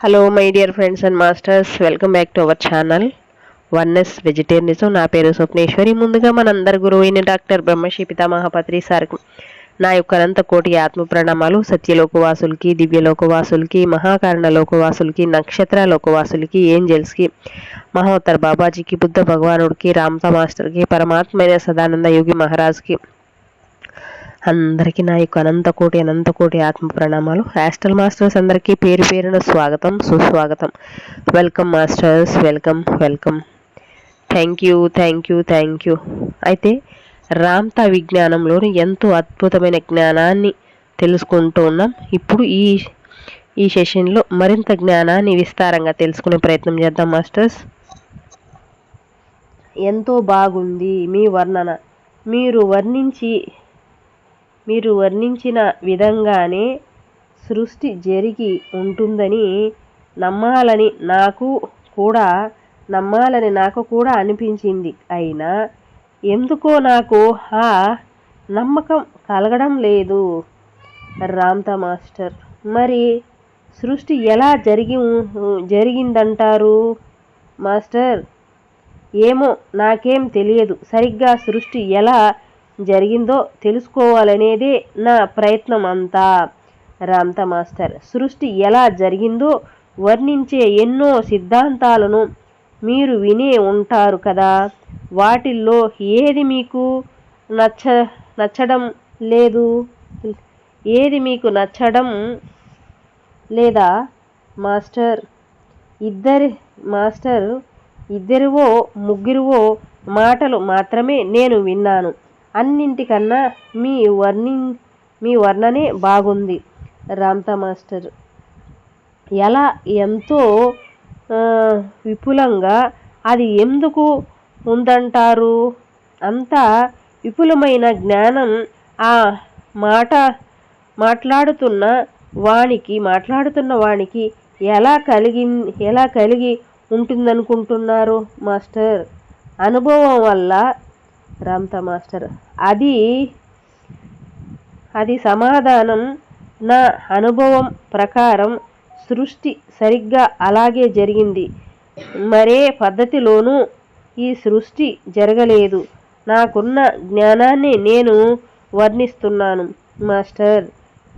Hello my dear friends and masters welcome back to our channel oneness vegetarianism నా పేరు స్వప్నేశ్వరి. ముందుగా మనందరి గురువు అయిన డాక్టర్ బ్రహ్మశ్రీ పితామహాపత్రి సార్కు నా యొక్క అనంత కోటి ఆత్మ ప్రణామాలు. సత్యలోకవాసులకి దివ్యలోకవాసులకి మహాకారణ లోకవాసులకి నక్షత్ర లోకవాసులకి ఏంజల్స్కి మహోత్తర్ బాబాజీకి బుద్ధ భగవానుడికి రామతా మాస్టర్కి పరమాత్మైన సదానంద యోగి మహారాజ్కి అందరికీ నా యొక్క అనంతకోటి అనంతకోటి ఆత్మ ప్రణామాలు. హాస్టల్ మాస్టర్స్ అందరికీ పేరు పేరున స్వాగతం సుస్వాగతం. Welcome masters welcome welcome thank you thank you thank you అయితే రామ్తా విజ్ఞానంలోని ఎంతో అద్భుతమైన జ్ఞానాన్ని తెలుసుకుంటూ ఉన్నాం. ఇప్పుడు ఈ ఈ సెషన్లో మరింత జ్ఞానాన్ని విస్తారంగా తెలుసుకునే ప్రయత్నం చేద్దాం మాస్టర్స్ ఎంతో బాగుంది మీ వర్ణన. మీరు వర్ణించి మీరు వర్ణించిన విధంగానే సృష్టి జరిగి ఉంటుందని నమ్మాలని నాకు కూడా నమ్మాలని నాకు కూడా అనిపించింది. అయినా ఎందుకో నాకు ఆ నమ్మకం కలగడం లేదు. Ramtha master! మరి సృష్టి ఎలా జరిగి జరిగిందంటారు? మాస్టర్! ఏమో నాకేం తెలియదు. సరిగ్గా సృష్టి ఎలా జరిగిందో తెలుసుకోవాలనేదే నా ప్రయత్నం అంతా రామ్త మాస్టర్ సృష్టి ఎలా జరిగిందో వర్ణించే ఎన్నో సిద్ధాంతాలను మీరు వినే ఉంటారు కదా. వాటిల్లో ఏది మీకు నచ్చ నచ్చడం లేదు? ఏది మీకు నచ్చడం లేదా మాస్టర్? ఇద్దరి మాస్టర్ ఇద్దరివో ముగ్గురువో మాటలు మాత్రమే నేను విన్నాను. అన్నింటికన్నా మీ వర్ణింగ్ మీ వర్ణనే బాగుంది రామ్తా మాస్టర్. ఎలా ఎంతో విపులంగా అది ఎందుకు ఉందంటారు? అంత విపులమైన జ్ఞానం ఆ మాట మాట్లాడుతున్న వానికి మాట్లాడుతున్న వానికి ఎలా కలిగి ఎలా కలిగి ఉంటుందనుకుంటున్నారు మాస్టర్? అనుభవం వల్ల రామ్తా మాస్టర్. అది అది సమాధానం నా అనుభవం ప్రకారం సృష్టి సరిగ్గా అలాగే జరిగింది. మరే పద్ధతిలోనూ ఈ సృష్టి జరగలేదు. నాకున్న జ్ఞానాన్ని నేను వర్ణిస్తున్నాను మాస్టర్.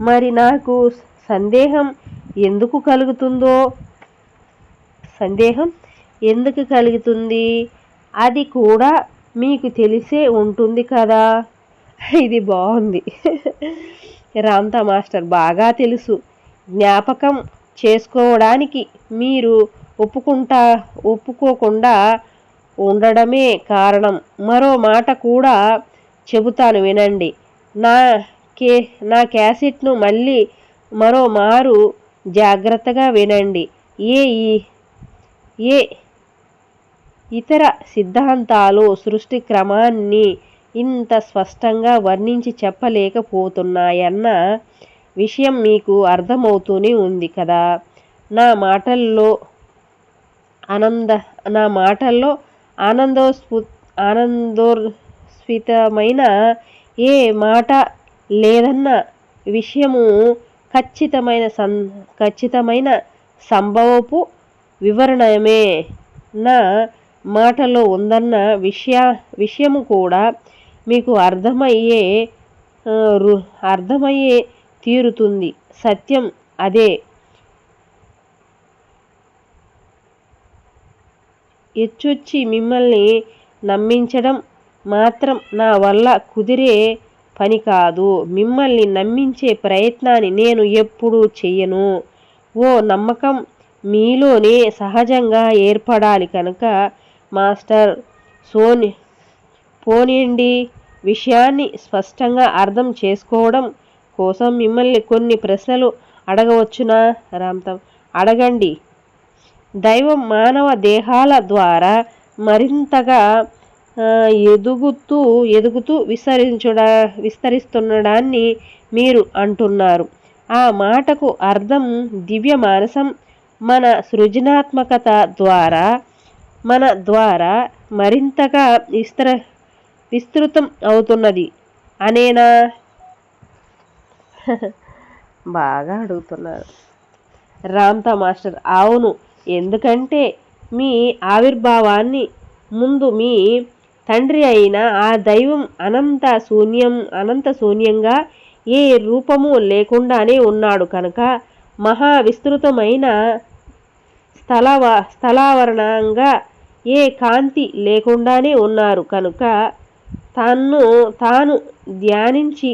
మరి నాకు సందేహం ఎందుకు కలుగుతుందో? సందేహం ఎందుకు కలుగుతుంది? అది కూడా మీకు తెలిసే ఉంటుంది కదా? ఇది బాగుంది. రామ్తా మాస్టర్ బాగా తెలుసు. జ్ఞాపకం చేసుకోవడానికి మీరు ఒప్పుకుంటా ఒప్పుకోకుండా ఉండడమే కారణం. మరో మాట కూడా చెబుతాను వినండి. నా కే నా క్యాసెట్ను మళ్ళీ మరో మారు జాగ్రత్తగా వినండి. ఏ ఏ ఇతర సిద్ధాంతాలు సృష్టి క్రమాన్ని ఇంత స్పష్టంగా వర్ణించి చెప్పలేకపోతున్నాయన్న విషయం మీకు అర్థమవుతూనే ఉంది కదా. నా మాటల్లో ఆనంద నా మాటల్లో ఆనందోస్ఫు ఆనందోస్ఫితమైన ఏ మాట లేదన్న విషయము ఖచ్చితమైన సం ఖచ్చితమైన సంభవపు వివరణమే. నా మాటలో ఉందన్న విషయ విషయము కూడా మీకు అర్థమయ్యే అర్థమయ్యే తీరుతుంది. సత్యం అదే. ఎచ్చొచ్చి మిమ్మల్ని నమ్మించడం మాత్రం నా వల్ల కుదిరే పని కాదు. మిమ్మల్ని నమ్మించే ప్రయత్నాన్ని నేను ఎప్పుడూ చెయ్యను. ఓ నమ్మకం మీలోనే సహజంగా ఏర్పడాలి కనుక మాస్టర్ సోని. పోనీండి విషయాన్ని స్పష్టంగా అర్థం చేసుకోవడం కోసం మిమ్మల్ని కొన్ని ప్రశ్నలు అడగవచ్చునా? రామ్తం అడగండి. దైవం మానవ దేహాల ద్వారా మరింతగా ఎదుగుతూ ఎదుగుతూ విస్తరించుడా విస్తరిస్తుండడాన్ని మీరు అంటున్నారు. ఆ మాటకు అర్థం దివ్య మానసం మన సృజనాత్మకత ద్వారా మన ద్వారా మరింతగా విస్తర విస్తృతం అవుతున్నది. అనేనా? బాగా అడుగుతున్నారు. Ramtha master. అవును. ఎందుకంటే మీ ఆవిర్భావాన్ని ముందు మీ తండ్రి అయిన ఆ దైవం అనంత శూన్యం అనంత శూన్యంగా ఏ రూపము లేకుండానే ఉన్నాడు. కనుక మహా విస్తృతమైన స్థలవ స్థలావరణంగా ఏ కాంతి లేకుండానే ఉన్నారు. కనుక తాను తాను ధ్యానించి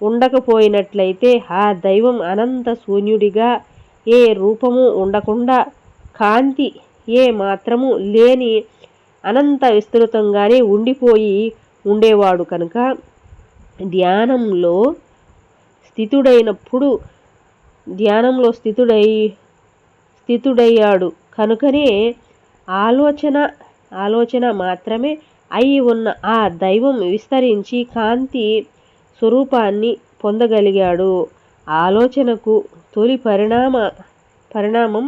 ఉండకపోయినట్లయితే ఆ దైవం అనంత శూన్యుడిగా ఏ రూపము ఉండకుండా కాంతి ఏ మాత్రము లేని అనంత విస్తృతంగానే ఉండిపోయి ఉండేవాడు. కనుక ధ్యానంలో స్థితుడైనప్పుడు ధ్యానంలో స్థితుడై స్థితుడయ్యాడు. కనుకనే ఆలోచన ఆలోచన మాత్రమే అయి ఉన్న ఆ దైవం విస్తరించి కాంతి స్వరూపాన్ని పొందగలిగాడు. ఆలోచనకు తొలి పరిణామ పరిణామం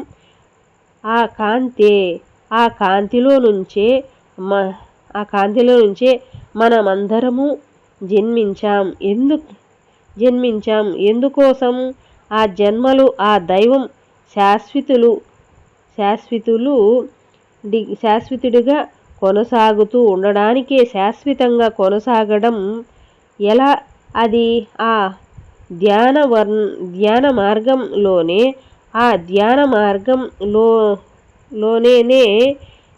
ఆ కాంతే. ఆ కాంతిలో నుంచే మ ఆ కాంతిలో నుంచే మనమందరము జన్మించాం. ఎందుకు జన్మించాం. ఎందుకోసం? ఆ జన్మలు ఆ దైవం శాశ్వతులు శాశ్వతులు డి శాశ్వతుడిగా కొనసాగుతూ ఉండడానికే శాశ్వతంగా కొనసాగడం ఎలా? అది ఆ ధ్యాన వర్ ధ్యాన మార్గంలోనే ఆ ధ్యాన మార్గంలో లోనేనే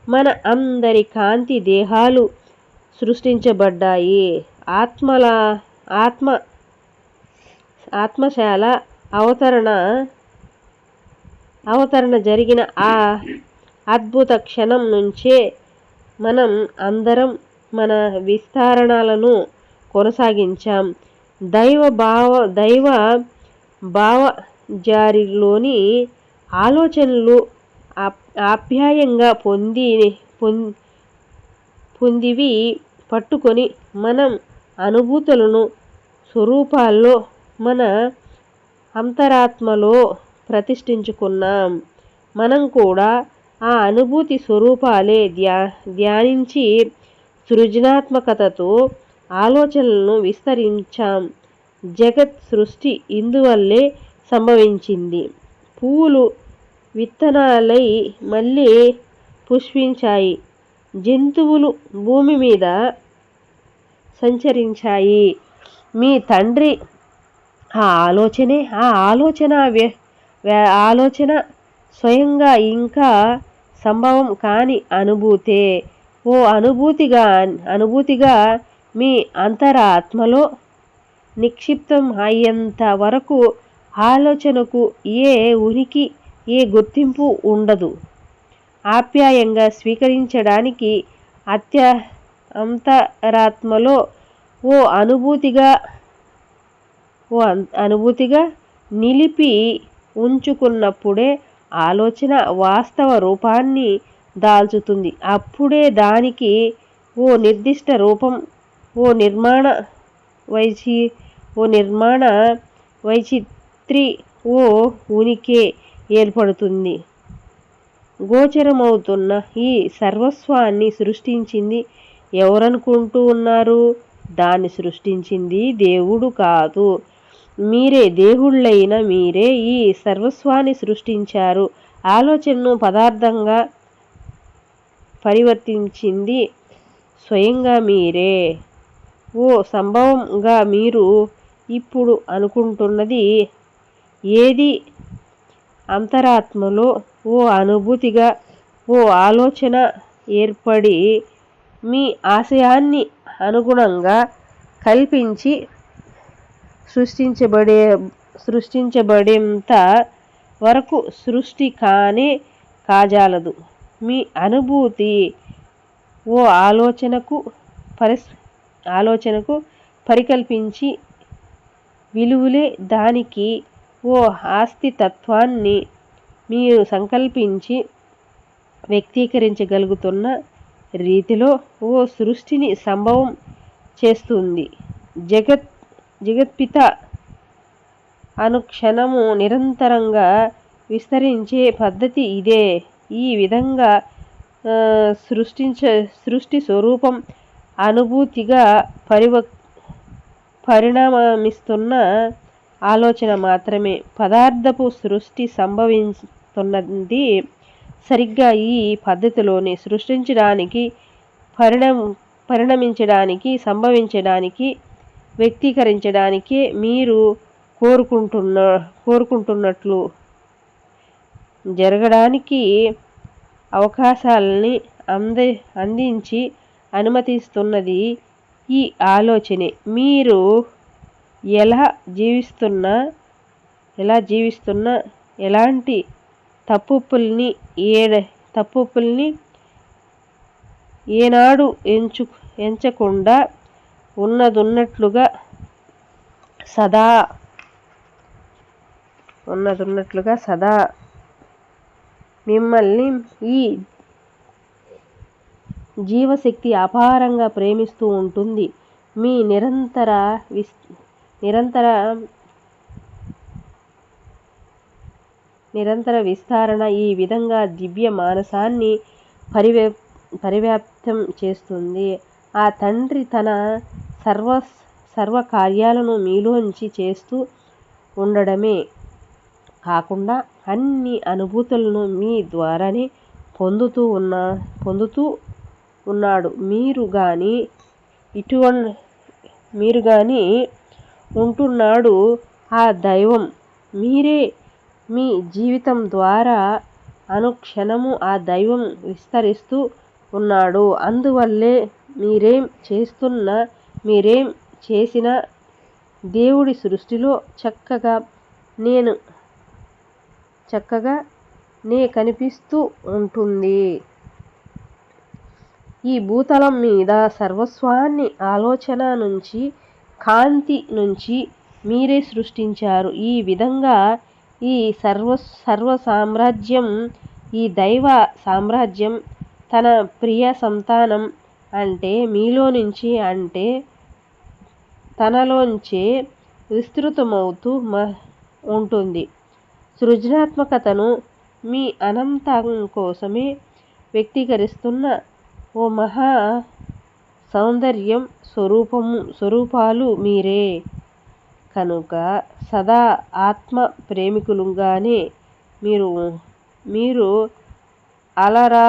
మన అందరి కాంతి దేహాలు సృష్టించబడ్డాయి. ఆత్మల ఆత్మ ఆత్మశాల అవతరణ అవతరణ జరిగిన ఆ అద్భుత క్షణం నుంచే మనం అందరం మన విస్తరణలను కొనసాగించాం. దైవ భావ దైవ భావజారిలోని ఆలోచనలు ఆప్యాయంగా పొంది పొందివి పట్టుకొని మనం అనుభూతులను స్వరూపాల్లో మన అంతరాత్మలో ప్రతిష్ఠించుకున్నాం. మనం కూడా ఆ అనుభూతి స్వరూపాలే ధ్యా ధ్యానించి సృజనాత్మకతతో ఆలోచనలను విస్తరించాం. జగత్ సృష్టి ఇందువల్లే సంభవించింది. పువ్వులు విత్తనాలై మళ్ళీ పుష్పించాయి. జంతువులు భూమి మీద సంచరించాయి. మీ తండ్రి ఆ ఆలోచనే ఆ ఆలోచన ఆలోచన స్వయంగా ఇంకా సంభవం కాని అనుభూతే. ఓ అనుభూతిగా అనుభూతిగా మీ అంతరాత్మలో నిక్షిప్తం అయ్యేంత వరకు ఆలోచనకు ఏ ఉనికి ఏ గుర్తింపు ఉండదు. ఆప్యాయంగా స్వీకరించడానికి అత్య అంతరాత్మలో ఓ అనుభూతిగా ఓ అనుభూతిగా నిలిపి ఉంచుకున్నప్పుడే ఆలోచన వాస్తవ రూపాన్ని దాల్చుతుంది. అప్పుడే దానికి ఓ నిర్దిష్ట రూపం ఓ నిర్మాణ వైచి ఓ నిర్మాణ వైచిత్రి ఓ ఉనికి ఏర్పడుతుంది. గోచరమవుతున్న ఈ సర్వస్వాన్ని సృష్టించింది ఎవరనుకుంటూ ఉన్నారు? దాన్ని సృష్టించింది దేవుడు కాదు. మీరే దేవుళ్ళైన మీరే ఈ సర్వస్వాన్ని సృష్టించారు. ఆలోచనను పదార్థంగా పరివర్తించింది స్వయంగా మీరే. ఓ సంభవంగా మీరు ఇప్పుడు అనుకుంటున్నది ఏది? అంతరాత్మలో ఓ అనుభూతిగా ఓ ఆలోచన ఏర్పడి మీ ఆశయాన్ని అనుగుణంగా కల్పించి సృష్టించబడే సృష్టించబడేంత వరకు సృష్టి కానే కాజాలదు. మీ అనుభూతి ఓ ఆలోచనకు పరిస్ ఆలోచనకు పరికల్పించి విలువలే దానికి ఓ ఆస్తి తత్వాన్ని మీరు సంకల్పించి వ్యక్తీకరించగలుగుతున్న రీతిలో ఓ సృష్టిని సంభవం చేస్తుంది. జగత్ జగత్పిత అనుక్షణము నిరంతరంగా విస్తరించే పద్ధతి ఇదే. ఈ విధంగా సృష్టించ సృష్టి స్వరూపం అనుభూతిగా పరివ పరిణామిస్తున్న ఆలోచన మాత్రమే. పదార్థపు సృష్టి సంభవిస్తున్నది సరిగ్గా ఈ పద్ధతిలోనే. సృష్టించడానికి పరిణం పరిణమించడానికి సంభవించడానికి వ్యక్తీకరించడానికే మీరు కోరుకుంటున్న కోరుకుంటున్నట్లు జరగడానికి అవకాశాలని అంది అందించి అనుమతిస్తున్నది ఈ ఆలోచనే. మీరు ఎలా జీవిస్తున్నా ఎలా జీవిస్తున్నా ఎలాంటి తప్పుల్ని ఏడ తప్పుల్ని ఏనాడు ఎంచు ఎంచకుండా ఉన్నదున్నట్లుగా సదా ఉన్నదున్నట్లుగా సదా మిమ్మల్ని ఈ జీవశక్తి అపారంగా ప్రేమిస్తూ ఉంటుంది. మీ నిరంతర విస్ నిరంతర నిరంతర విస్తరణ ఈ విధంగా దివ్య మానసాన్ని పరివ్యా పరివ్యాప్తం చేస్తుంది. ఆ తండ్రి తన సర్వ సర్వ కార్యాలను మీలోంచి చేస్తూ ఉండడమే కాకుండా అన్ని అనుభూతులను మీ ద్వారానే పొందుతూ ఉన్న పొందుతూ ఉన్నాడు. మీరు కానీ ఇటువంటి మీరు కానీ ఉంటున్నాడు ఆ దైవం. మీరే మీ జీవితం ద్వారా అనుక్షణము ఆ దైవం విస్తరిస్తూ ఉన్నాడు. అందువల్లే మీరేం చేస్తున్న మీరేం చేసినా దేవుడి సృష్టిలో చక్కగా నేను చక్కగా నే కనిపిస్తూ ఉంటుంది. ఈ భూతలం మీద సర్వస్వాన్ని ఆలోచన నుంచి కాంతి నుంచి మీరే సృష్టించారు. ఈ విధంగా ఈ సర్వ సర్వ సామ్రాజ్యం ఈ దైవ సామ్రాజ్యం తన ప్రియ సంతానం అంటే మీలో నుంచి అంటే తనలోంచే విస్తృతమవుతూ ఉంటుంది. సృజనాత్మకతను మీ అనంతం కోసమే వ్యక్తీకరిస్తున్న ఓ మహా సౌందర్యం స్వరూపము స్వరూపాలు మీరే. కనుక సదా ఆత్మ ప్రేమికులుగానే మీరు మీరు అలరా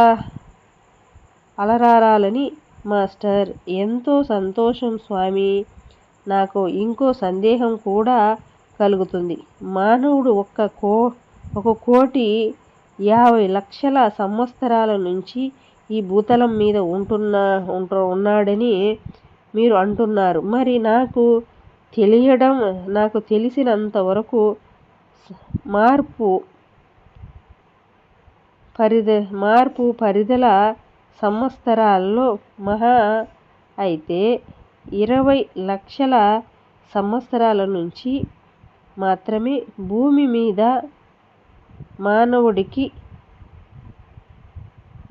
అలరారాలని మాస్టర్. ఎంతో సంతోషం స్వామి. నాకు ఇంకో సందేహం కూడా కలుగుతుంది. మానవుడు ఒక్క కో ఒక కోటి యాభై లక్షల సంవత్సరాల నుంచి ఈ భూతలం మీద ఉంటున్న ఉంటు ఉన్నాడని మీరు అంటున్నారు. మరి నాకు తెలియడం నాకు తెలిసినంత వరకు మార్పు పరిధి మార్పు పరిధల సంవత్సరాల్లో మహా అయితే ఇరవై లక్షల సంవత్సరాల నుంచి మాత్రమే భూమి మీద మానవుడికి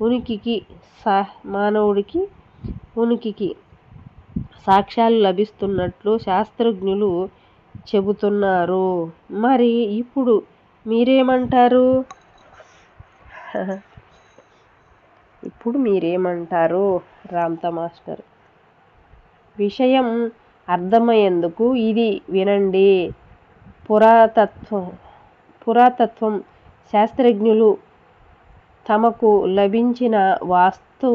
ఉనికికి సా మానవుడికి ఉనికికి సాక్ష్యాలు లభిస్తున్నట్లు శాస్త్రజ్ఞులు చెబుతున్నారు. మరి ఇప్పుడు మీరేమంటారు? ఇప్పుడు మీరేమంటారు రామ్త మాస్టర్ విషయం అర్థమయ్యేందుకు ఇది వినండి. పురాతత్వం పురాతత్వం శాస్త్రజ్ఞులు తమకు లభించిన వాస్తు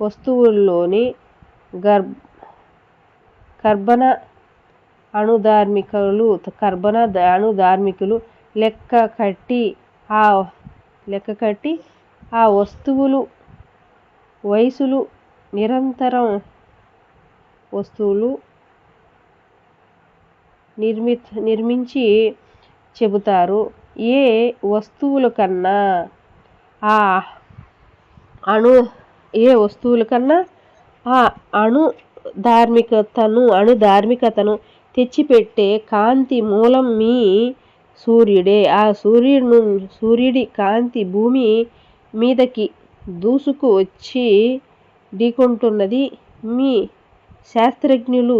వస్తువుల్లోని గర్భ కర్బన అణుధార్మికులు కర్బన అణుధార్మికులు లెక్క కట్టి ఆ లెక్క కట్టి ఆ వస్తువులు వయసులు నిరంతరం వస్తువులు నిర్మి నిర్మించి చెబుతారు. ఏ వస్తువుల కన్నా ఆ అణు ఏ వస్తువుల కన్నా ఆ అణు ధార్మికతను అణు ధార్మికతను తెచ్చిపెట్టే కాంతి మూలం మీ సూర్యుడే. ఆ సూర్యుడు సూర్యుడి కాంతి భూమి మీదకి దూసుకు వచ్చి ఢీకొంటున్నది మీ శాస్త్రజ్ఞులు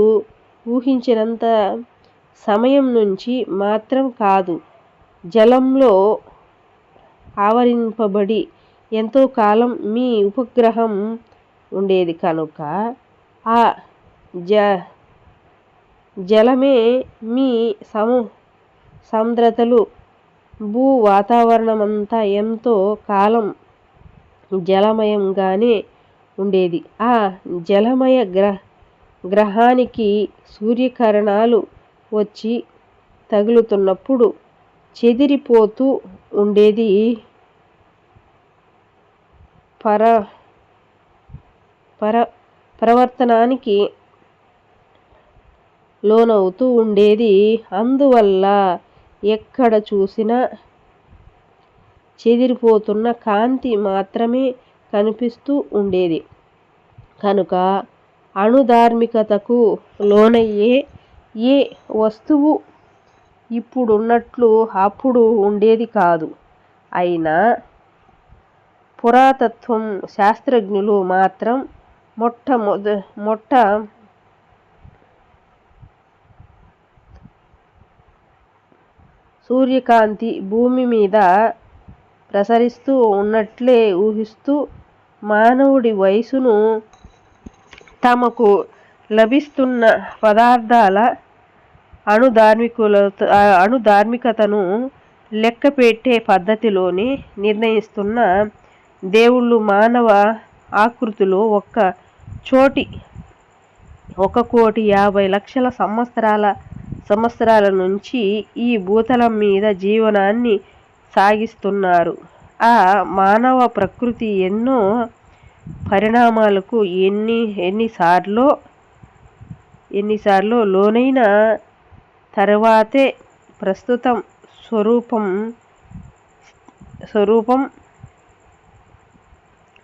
ఊహించినంత సమయం నుంచి మాత్రం కాదు. జలంలో ఆవరింపబడి ఎంతో కాలం మీ ఉపగ్రహం ఉండేది కనుక ఆ జ జలమే మీ సము సాంద్రతలు భూ వాతావరణమంతా ఎంతో కాలం జలమయంగానే ఉండేది. ఆ జలమయ గ్రహ గ్రహానికి సూర్యకిరణాలు వచ్చి తగులుతున్నప్పుడు చెదిరిపోతూ ఉండేది. పర పర ప్రవర్తనానికి లోనవుతూ ఉండేది. అందువల్ల ఎక్కడ చూసినా చెదిరిపోతున్న కాంతి మాత్రమే కనిపిస్తూ ఉండేది. కనుక అణుధార్మికతకు లోనయ్యే ఏ వస్తువు ఇప్పుడున్నట్లు అప్పుడు ఉండేది కాదు. అయినా పురాతత్వం శాస్త్రజ్ఞులు మాత్రం మొట్టమొద మొట్ట సూర్యకాంతి భూమి మీద ప్రసరిస్తూ ఉన్నట్లే ఊహిస్తూ మానవుడి వయసును తమకు లభిస్తున్న పదార్థాల అణుధార్మికుల అణుధార్మికతను లెక్కపెట్టే పద్ధతిలోని నిర్ణయిస్తున్న దేవుళ్ళు మానవ ఆకృతిలో ఒక్క చోటి ఒక కోటి యాభై లక్షల సంవత్సరాల సంవత్సరాల నుంచి ఈ భూతలం మీద జీవనాన్ని సాగిస్తున్నారు. ఆ మానవ ప్రకృతి ఎన్నో పరిణామాలకు ఎన్ని ఎన్నిసార్లో ఎన్నిసార్లు లోనైన తర్వాతే ప్రస్తుతం స్వరూపం స్వరూపం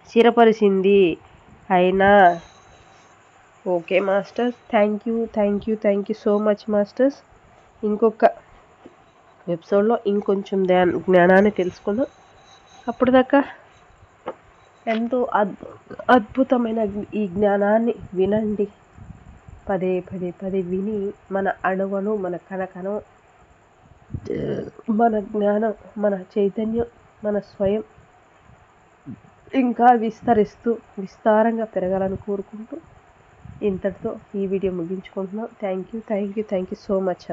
స్థిరపరిచింది అయినా. Okay masters thank you thank you thank you so much masters. ఇంకొక ఎపిసోడ్లో ఇంకొంచెం ధ్యాన జ్ఞానాన్ని తెలుసుకుందాం. దాకా ఎంతో అద్భు అద్భుతమైన ఈ జ్ఞానాన్ని వినండి. పదే పదే పదే విని మన అణువను మన కణకణం మన జ్ఞానం మన చైతన్యం మన స్వయం ఇంకా విస్తరిస్తూ విస్తారంగా పెరగాలని కోరుకుంటూ ఇంతటితో ఈ video ముగించుకుంటున్నాం. Thank you thank you thank you so much